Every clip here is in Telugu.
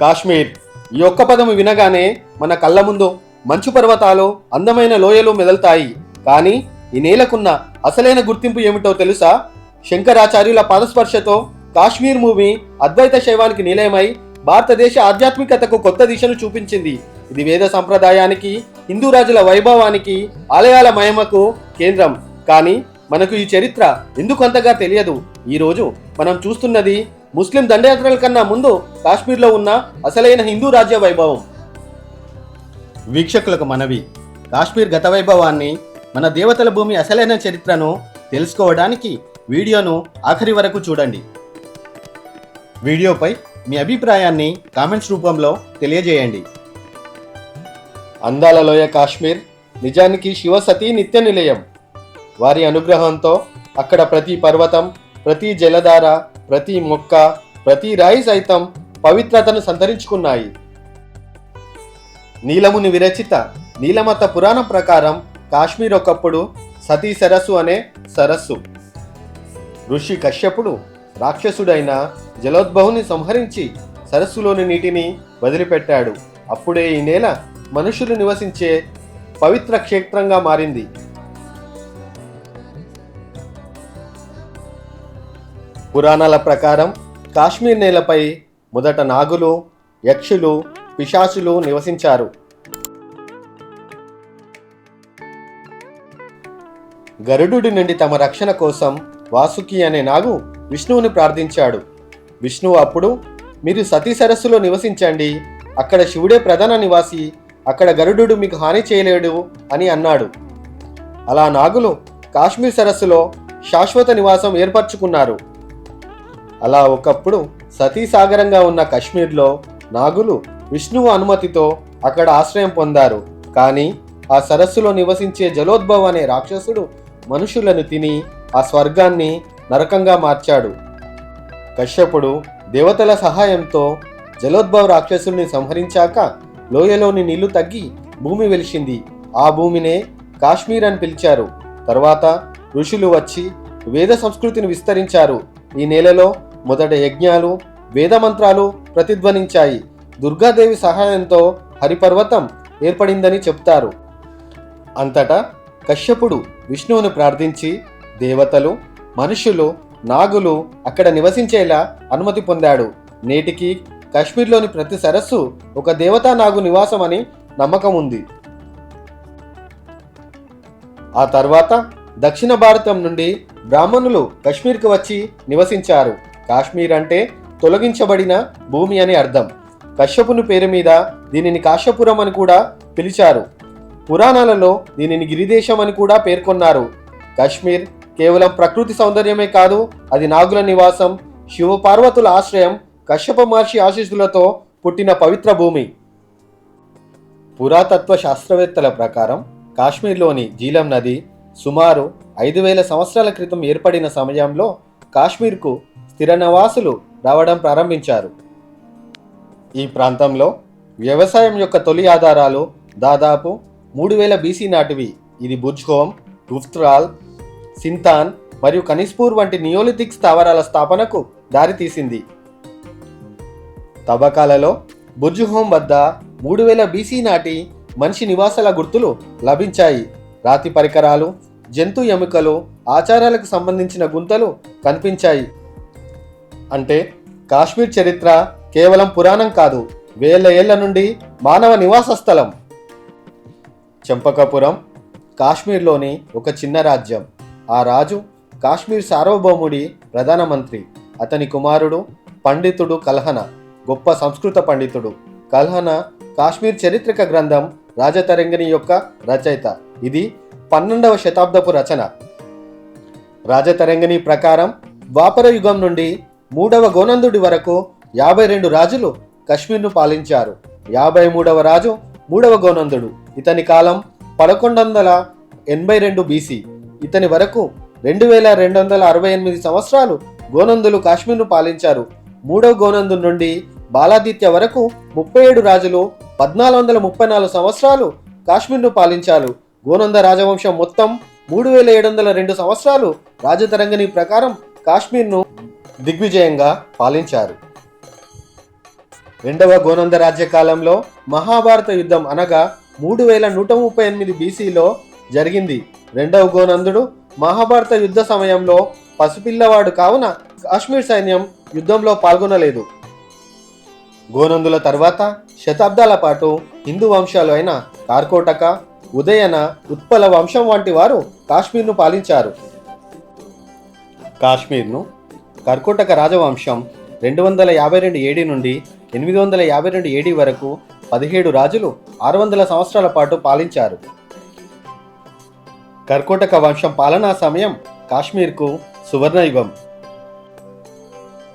కాశ్మీర్. ఈ ఒక్క పదము వినగానే మన కళ్ళ ముందు మంచు పర్వతాలు అందమైన లోయలు మెదలుతాయి. కానీ ఈ నేలకున్న అసలైన గుర్తింపు ఏమిటో తెలుసా? శంకరాచార్యుల పాదస్పర్శతో కాశ్మీర్ మూవీ అద్వైత శైవానికి నిలయమై భారతదేశ ఆధ్యాత్మికతకు కొత్త దిశను చూపించింది. ఇది వేద సంప్రదాయానికి హిందూ రాజుల వైభవానికి ఆలయాల మహిమకు కేంద్రం. కానీ మనకు ఈ చరిత్ర ఎందుకు అంతగా తెలియదు? ఈ రోజు మనం చూస్తున్నది ముస్లిం దండయాత్రల కన్నా ముందు కాశ్మీర్లో ఉన్న అసలైన హిందూ రాజ్య వైభవం. వీక్షకులకు మనవి కాశ్మీర్ గత వైభవాన్ని మన దేవతల భూమి అసలైన చరిత్రను తెలుసుకోవడానికి వీడియోను ఆఖరి వరకు చూడండి. వీడియోపై మీ అభిప్రాయాన్ని కామెంట్స్ రూపంలో తెలియజేయండి. అందాల లోయ కాశ్మీర్ నిజానికి శివసతి నిత్య నిలయం. వారి అనుగ్రహంతో అక్కడ ప్రతి పర్వతం ప్రతి జలధార ప్రతి మొక్క ప్రతి రాయి సైతం పవిత్రతను సంతరించుకున్నాయి. నీలముని విరచిత నీలమత పురాణం ప్రకారం కాశ్మీర్ ఒకప్పుడు సతీ సరస్సు అనే సరస్సు. ఋషి కశ్యపుడు రాక్షసుడైన జలోద్భవుని సంహరించి సరస్సులోని నీటిని వదిలిపెట్టాడు. అప్పుడే ఈ నేల మనుషులు నివసించే పవిత్ర క్షేత్రంగా మారింది. పురాణాల ప్రకారం కాశ్మీర్ నేలపై మొదట నాగులు యక్షులు పిశాచులు నివసించారు. గరుడు నుండి తమ రక్షణ కోసం వాసుకి అనే నాగు విష్ణువుని ప్రార్థించాడు. విష్ణువు అప్పుడు మీరు సతీ సరస్సులో నివసించండి. అక్కడ శివుడే ప్రధాన నివాసి. అక్కడ గరుడు మీకు హాని చేయలేడు అని అన్నాడు. అలా నాగులు కాశ్మీర్ సరస్సులో శాశ్వత నివాసం ఏర్పరచుకున్నారు. అలా ఒకప్పుడు సతీసాగరంగా ఉన్న కశ్మీర్లో నాగులు విష్ణువు అనుమతితో అక్కడ ఆశ్రయం పొందారు. కానీ ఆ సరస్సులో నివసించే జలోద్భవ్ అనే రాక్షసుడు మనుషులను తిని ఆ స్వర్గాన్ని నరకంగా మార్చాడు. కశ్యపుడు దేవతల సహాయంతో జలోద్భవ్ రాక్షసుల్ని సంహరించాక లోయలోని నీళ్ళు తగ్గి భూమి వెలిసింది. ఆ భూమినే కాశ్మీర్ అని పిలిచారు. తర్వాత ఋషులు వచ్చి వేద సంస్కృతిని విస్తరించారు. ఈ నేలలో మొదట యజ్ఞాలు వేదమంత్రాలు ప్రతిధ్వనించాయి. దుర్గాదేవి సహాయంతో హరిపర్వతం ఏర్పడిందని చెప్తారు. అంతటా కశ్యపుడు విష్ణువును ప్రార్థించి దేవతలు మనుషులు నాగులు అక్కడ నివసించేలా అనుమతి పొందాడు. నేటికి కాశ్మీర్లోని ప్రతి సరస్సు ఒక దేవతా నాగు నివాసం అని నమ్మకం ఉంది. ఆ తర్వాత దక్షిణ భారతం నుండి బ్రాహ్మణులు కశ్మీర్కి వచ్చి నివసించారు. కాశ్మీర్ అంటే తొలగించబడిన భూమి అని అర్థం. కశ్యపుని పేరు మీద దీనిని కాశ్యపురం అని కూడా పిలిచారు. పురాణాలలో దీనిని గిరిదేశం అని కూడా పేర్కొన్నారు. కాశ్మీర్ కేవలం ప్రకృతి సౌందర్యమే కాదు అది నాగుల నివాసం శివపార్వతుల ఆశ్రయం కశ్యప మహర్షి ఆశీస్సులతో పుట్టిన పవిత్ర భూమి. పురాతత్వ శాస్త్రవేత్తల ప్రకారం కాశ్మీర్లోని జీలం నది సుమారు ఐదు వేల సంవత్సరాల క్రితం ఏర్పడిన సమయంలో కాశ్మీర్కు స్థిర నివాసులు రావడం ప్రారంభించారు. ఈ ప్రాంతంలో వ్యవసాయం యొక్క తొలి ఆధారాలు దాదాపు మూడు వేల బీసీ నాటివి. ఇది బుజ్హోమ్ గుఫ్త్రాల్ సింతాన్ మరియు కనిస్పూర్ వంటి నియోలిథిక్ స్థావరాల స్థాపనకు దారితీసింది. తవ్వకాలలో బుర్జుహోం వద్ద మూడు వేల బీసీ నాటి మనిషి నివాసాల గుర్తులు లభించాయి. రాతి పరికరాలు జంతు ఎముకలు ఆచారాలకు సంబంధించిన గుంతలు కనిపించాయి. అంటే కాశ్మీర్ చరిత్ర కేవలం పురాణం కాదు వేల ఏళ్ళ నుండి మానవ నివాస స్థలం. చెంపకపురం కాశ్మీర్లోని ఒక చిన్న రాజ్యం. ఆ రాజు కాశ్మీర్ సార్వభౌముడి ప్రధానమంత్రి అతని కుమారుడు పండితుడు కల్హన గొప్ప సంస్కృత పండితుడు. కల్హన కాశ్మీర్ చరిత్రక గ్రంథం రాజతరంగిణి యొక్క రచయిత. ఇది పన్నెండవ శతాబ్దపు రచన. రాజతరంగిణి ప్రకారం ద్వాపర యుగం నుండి మూడవ గోనందుడి వరకు యాభై రెండు రాజులు కశ్మీర్ను పాలించారు. యాభై మూడవ రాజు మూడవ గోనందుడు. ఇతని కాలం పదకొండు వందల ఎనభై రెండు బీసీ. ఇతని వరకు రెండు వేల రెండు వందల అరవై ఎనిమిది సంవత్సరాలు గోనందులు కాశ్మీర్ను పాలించారు. మూడవ గోనందు నుండి బాలాదిత్య వరకు ముప్పై ఏడు రాజులు పద్నాలుగు వందల ముప్పై నాలుగు సంవత్సరాలు కాశ్మీర్ను పాలించారు. గోనంద రాజవంశం మొత్తం మూడు వేల ఏడు వందల రెండు సంవత్సరాలు రాజతరంగిణి ప్రకారం కాశ్మీర్ను దిగ్విజయంగా పాలించారు. రెండవ గోనంద రాజ్యకాలంలో మహాభారత యుద్ధం అనగా మూడు వేల నూట ముప్పై ఎనిమిది బీసీలో జరిగింది. రెండవ గోనందుడు మహాభారత యుద్ధ సమయంలో పసిపిల్లవాడు కావున కాశ్మీర్ సైన్యం యుద్ధంలో పాల్గొనలేదు. గోనందుల తర్వాత శతాబ్దాల పాటు హిందూ వంశాలు అయిన కార్కోటక ఉదయన ఉత్పల వంశం వంటి వారు కాశ్మీర్ను పాలించారు. కాశ్మీర్ను కర్కోటక రాజవంశం రెండు వందల యాభై రెండు ఏడి నుండి ఎనిమిది వందల యాభై రెండు ఏడి వరకు పదిహేడు రాజులు ఆరు వందల సంవత్సరాల పాటు పాలించారు. కర్కోటక వంశం పాలనా సమయం కాశ్మీర్కు సువర్ణయుగం.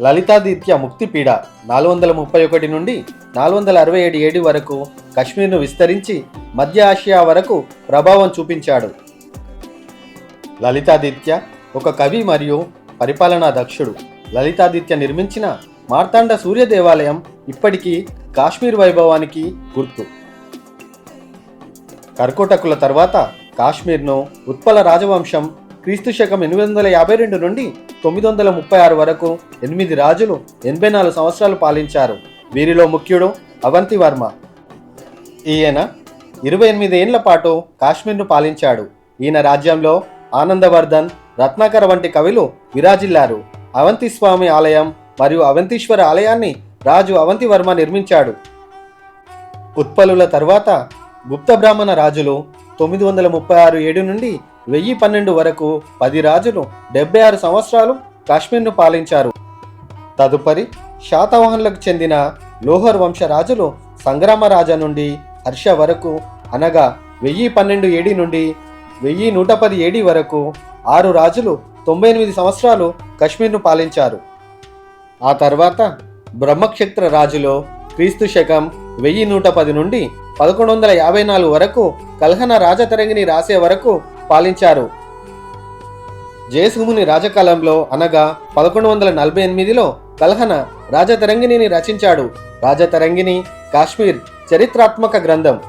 లలితాదిత్య ముక్తిపీడ నాలుగు వందల ముప్పై ఒకటి నుండి నాలుగు వందల అరవై ఏడు ఏడు వరకు కశ్మీర్ను విస్తరించి మధ్య ఆసియా వరకు ప్రభావం చూపించాడు. లలితాదిత్య ఒక కవి మరియు పరిపాలనా దక్షుడు లలితాదిత్య నిర్మించిన మార్తాండ సూర్య దేవాలయం ఇప్పటికీ కాశ్మీర్ వైభవానికి గుర్తు. కర్కోటకుల తర్వాత కాశ్మీర్ను ఉత్పల రాజవంశం క్రీస్తు శకం ఎనిమిది వందల యాభై రెండు నుండి తొమ్మిది వందల ముప్పై ఆరు వరకు ఎనిమిది రాజులు ఎనభై నాలుగు సంవత్సరాలు పాలించారు. వీరిలో ముఖ్యుడు అవంతి వర్మ. ఈయన ఇరవై ఎనిమిది ఏళ్ళ పాటు కాశ్మీర్ను పాలించాడు. ఈయన రాజ్యంలో ఆనందవర్ధన్ రత్నాకర వంటి కవులు విరాజిల్లారు. అవంతిస్వామి ఆలయం మరియు అవంతీశ్వర ఆలయాన్ని రాజు అవంతివర్మ నిర్మించాడు. ఉత్పలుల తర్వాత గుప్త బ్రాహ్మణ రాజులు తొమ్మిది వందల ముప్పై ఆరు ఏడు నుండి వెయ్యి పన్నెండు వరకు పది రాజులు డెబ్బై ఆరు సంవత్సరాలు కాశ్మీర్ను పాలించారు. తదుపరి శాతవాహనులకు చెందిన లోహర్ వంశ రాజులు సంగ్రామరాజా నుండి హర్ష వరకు అనగా వెయ్యి పన్నెండు ఏడి నుండి వెయ్యి నూట పది ఏడి వరకు ఆరు రాజులు తొంభై ఎనిమిది సంవత్సరాలు కశ్మీర్ను పాలించారు. ఆ తర్వాత బ్రహ్మక్షత్ర రాజులో క్రీస్తు శకం వెయ్యి నూట పది నుండి పదకొండు వందల యాభై నాలుగు వరకు కల్హన రాజతరంగిని రాసే వరకు పాలించారు. జయసుముని రాజకాలంలో అనగా పదకొండు వందల నలభై ఎనిమిదిలో కల్హన రాజతరంగిణిని రచించాడు. రాజతరంగిణి కాశ్మీర్ చరిత్రాత్మక గ్రంథం.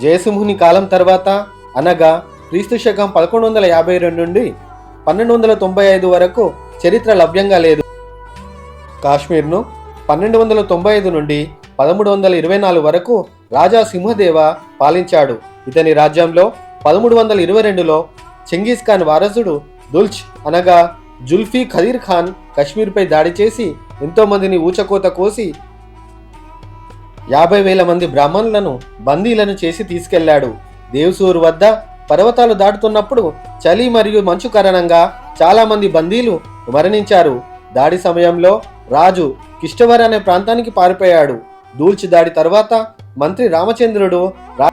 జయసింహుని కాలం తర్వాత అనగా క్రీస్తు శకం పదకొండు వందల యాభై రెండు నుండి పన్నెండు వందల తొంభై ఐదు వరకు చరిత్ర లభ్యంగా లేదు. కాశ్మీర్ను పన్నెండు వందల తొంభై ఐదు నుండి పదమూడు వందల ఇరవై నాలుగు వరకు రాజా సింహదేవ పాలించాడు. ఇతని రాజ్యంలో పదమూడు వందల ఇరవై రెండులో చెంగీస్ ఖాన్ వారసుడు దుల్చ్ అనగా జుల్ఫీ ఖదీర్ ఖాన్ కశ్మీర్పై దాడి చేసి ఎంతోమందిని ఊచకోత కోసి యాభై వేల మంది బ్రాహ్మణులను బందీలను చేసి తీసుకెళ్ళాడు. దేవసూరు వద్ద పర్వతాలు దాటుతున్నప్పుడు చలి మరియు మంచు కారణంగా చాలామంది బందీలు మరణించారు. దాడి సమయంలో రాజు కిష్టవర్ అనే ప్రాంతానికి పారిపోయాడు. దూల్చి దాడి తర్వాత మంత్రి రామచంద్రుడు రా-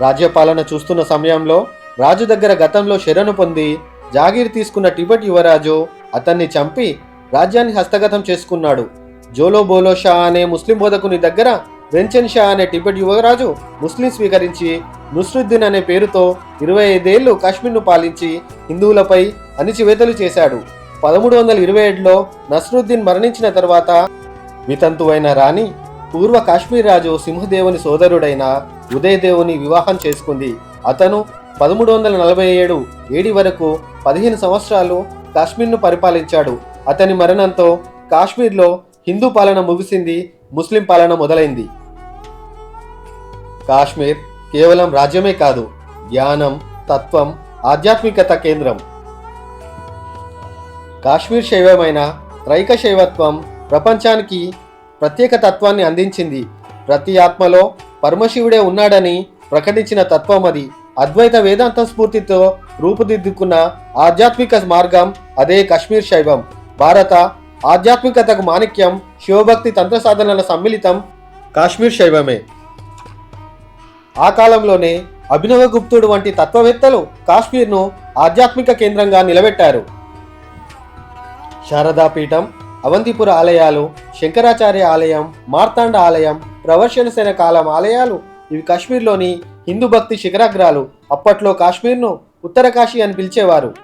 రాజ్యపాలన చూస్తున్న సమయంలో రాజు దగ్గర గతంలో శరణు పొంది జాగీర్ తీసుకున్న టిబెట్ యువరాజు అతన్ని చంపి రాజ్యాన్ని హస్తగతం చేసుకున్నాడు. జోలో బోలో షా అనే ముస్లిం బోధకుని దగ్గర వెంచెన్ షా అనే టిబెట్ యువరాజు ముస్లిం స్వీకరించి నుస్రుద్దీన్ అనే పేరుతో ఇరవై ఐదేళ్ళు కాశ్మీర్ను పాలించి హిందువులపై అణిచివేతలు చేశాడు. పదమూడు వందల ఇరవై ఏడులో నస్రుద్దీన్ మరణించిన తర్వాత వితంతువైన రాణి పూర్వ కాశ్మీర్ రాజు సింహదేవుని సోదరుడైన ఉదయదేవుని వివాహం చేసుకుంది. అతను పదమూడు వందల నలభై ఏడు ఏడి వరకు పదిహేను సంవత్సరాలు కాశ్మీర్ను పరిపాలించాడు. అతని మరణంతో కాశ్మీర్లో హిందూ పాలన ముగిసింది ముస్లిం పాలన మొదలైంది. కాశ్మీర్ కేవలం రాజ్యమే కాదు జ్ఞానం తత్వం ఆధ్యాత్మికత కేంద్రం. కాశ్మీర్ శైవమైన త్రైక శైవత్వం ప్రపంచానికి ప్రత్యేక తత్వాన్ని అందించింది. ప్రతి ఆత్మలో పరమశివుడే ఉన్నాడని ప్రకటించిన తత్వం అది. అద్వైత వేదాంత స్ఫూర్తితో రూపుదిద్దుకున్న ఆధ్యాత్మిక మార్గం అదే కాశ్మీర్ శైవం. భారత ఆధ్యాత్మికతకు మాణిక్యం శివభక్తి తంత్ర సాధనల సమ్మిళితం కాశ్మీర్ శైవమే. ఆ కాలంలోనే అభినవగుప్తుడు వంటి తత్వవేత్తలు కాశ్మీర్ను ఆధ్యాత్మిక కేంద్రంగా నిలబెట్టారు. శారదాపీఠం అవంతిపుర ఆలయాలు శంకరాచార్య ఆలయం మార్తాండ ఆలయం ప్రవర్శనసేన కాలం ఆలయాలు ఇవి కాశ్మీర్లోని హిందూ భక్తి శిఖరాగ్రాలు. అప్పట్లో కాశ్మీర్ను ఉత్తరకాశీ అని పిలిచేవారు.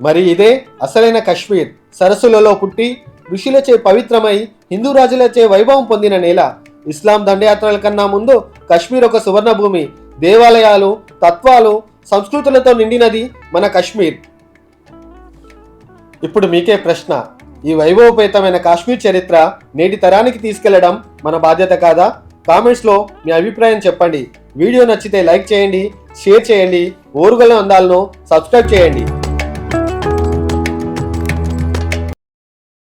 మరి ఇదే అసలైన కశ్మీర్. సరస్సులలో పుట్టి ఋషులచే పవిత్రమై హిందూ రాజులచే వైభవం పొందిన నేల. ఇస్లాం దండయాత్రల కన్నా ముందు కశ్మీర్ ఒక సువర్ణ భూమి దేవాలయాలు తత్వాలు సంస్కృతులతో నిండినది మన కశ్మీర్. ఇప్పుడు మీకే ప్రశ్న. ఈ వైభవపేతమైన కాశ్మీర్ చరిత్ర నేటి తరానికి తీసుకెళ్ళడం మన బాధ్యత కాదా? కామెంట్స్లో మీ అభిప్రాయం చెప్పండి. వీడియో నచ్చితే లైక్ చేయండి షేర్ చేయండి. ఓరుగల అందాలను సబ్స్క్రైబ్ చేయండి.